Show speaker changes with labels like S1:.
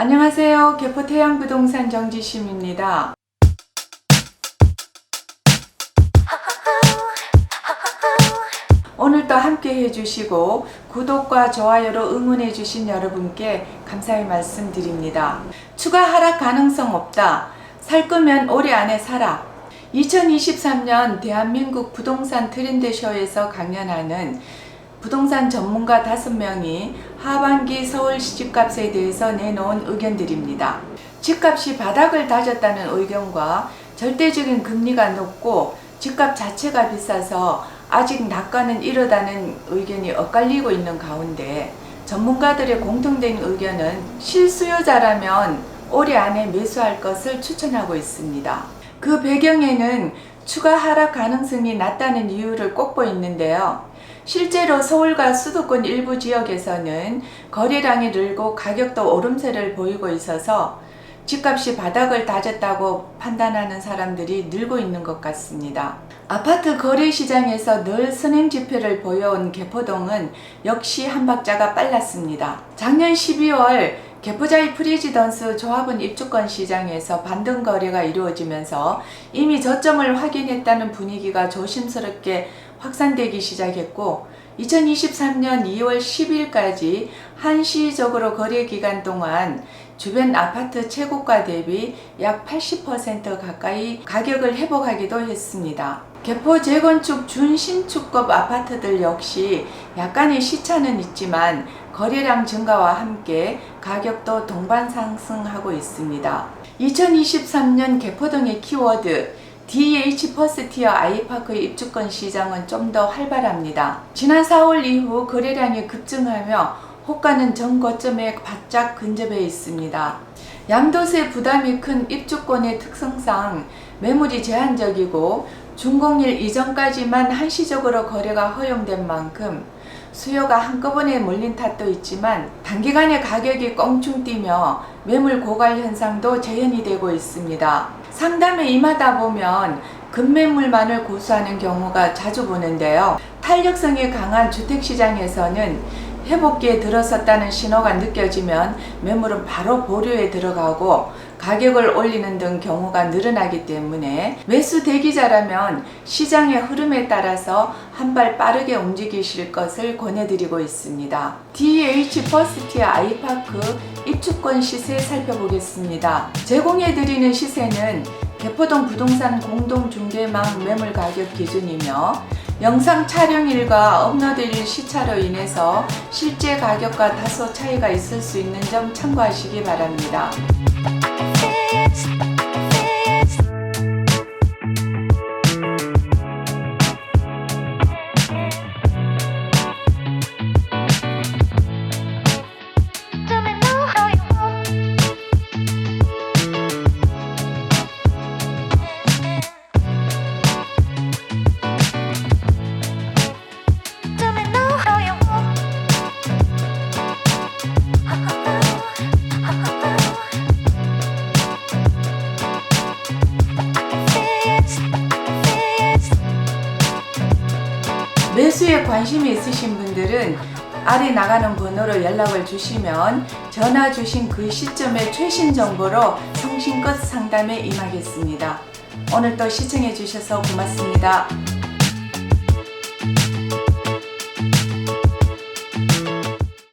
S1: 안녕하세요. 개포 태양부동산 정지심입니다. 오늘도 함께 해주시고 구독과 좋아요로 응원해주신 여러분께 감사의 말씀 드립니다. 추가 하락 가능성 없다. 살 거면 올해 안에 사라. 2023년 대한민국 부동산 트렌드쇼에서 강연하는 부동산 전문가 5명이 하반기 서울 시집값에 대해서 내놓은 의견들입니다. 집값이 바닥을 다졌다는 의견과 절대적인 금리가 높고 집값 자체가 비싸서 아직 낙관은 이르다는 의견이 엇갈리고 있는 가운데 전문가들의 공통된 의견은 실수요자라면 올해 안에 매수할 것을 추천하고 있습니다. 그 배경에는 추가 하락 가능성이 낮다는 이유를 꼽고 있는데요. 실제로 서울과 수도권 일부 지역에서는 거래량이 늘고 가격도 오름세를 보이고 있어서 집값이 바닥을 다졌다고 판단하는 사람들이 늘고 있는 것 같습니다. 아파트 거래 시장에서 늘 선행 지표를 보여온 개포동은 역시 한 박자가 빨랐습니다. 작년 12월 개포자이 프리지던스 조합원 입주권 시장에서 반등 거래가 이루어지면서 이미 저점을 확인했다는 분위기가 조심스럽게 확산되기 시작했고 2023년 2월 10일까지 한시적으로 거래 기간 동안 주변 아파트 최고가 대비 약 80% 가까이 가격을 회복하기도 했습니다. 개포 재건축 준신축급 아파트들 역시 약간의 시차는 있지만 거래량 증가와 함께 가격도 동반 상승하고 있습니다. 2023년 개포동의 키워드 DH 퍼스티어 아이파크의 입주권 시장은 좀 더 활발합니다. 지난 4월 이후 거래량이 급증하며 호가는 전 고점에 바짝 근접해 있습니다. 양도세 부담이 큰 입주권의 특성상 매물이 제한적이고 준공일 이전까지만 한시적으로 거래가 허용된 만큼 수요가 한꺼번에 몰린 탓도 있지만 단기간에 가격이 껑충 뛰며 매물 고갈 현상도 재현이 되고 있습니다. 상담에 임하다 보면 급매물만을 고수하는 경우가 자주 보는데요. 탄력성이 강한 주택시장에서는 회복기에 들어섰다는 신호가 느껴지면 매물은 바로 보류에 들어가고 가격을 올리는 등 경우가 늘어나기 때문에 매수 대기자라면 시장의 흐름에 따라서 한 발 빠르게 움직이실 것을 권해드리고 있습니다. DH 퍼스티어 아이파크 입주권 시세 살펴보겠습니다. 제공해드리는 시세는 개포동 부동산 공동중개망 매물 가격 기준이며 영상 촬영일과 업로드일 시차로 인해서 실제 가격과 다소 차이가 있을 수 있는 점 참고하시기 바랍니다.
S2: Bye.
S1: 매수에 관심이 있으신 분들은 아래 나가는 번호로 연락을 주시면 전화 주신 그 시점의 최신 정보로 성심껏 상담에 임하겠습니다. 오늘도 시청해 주셔서 고맙습니다.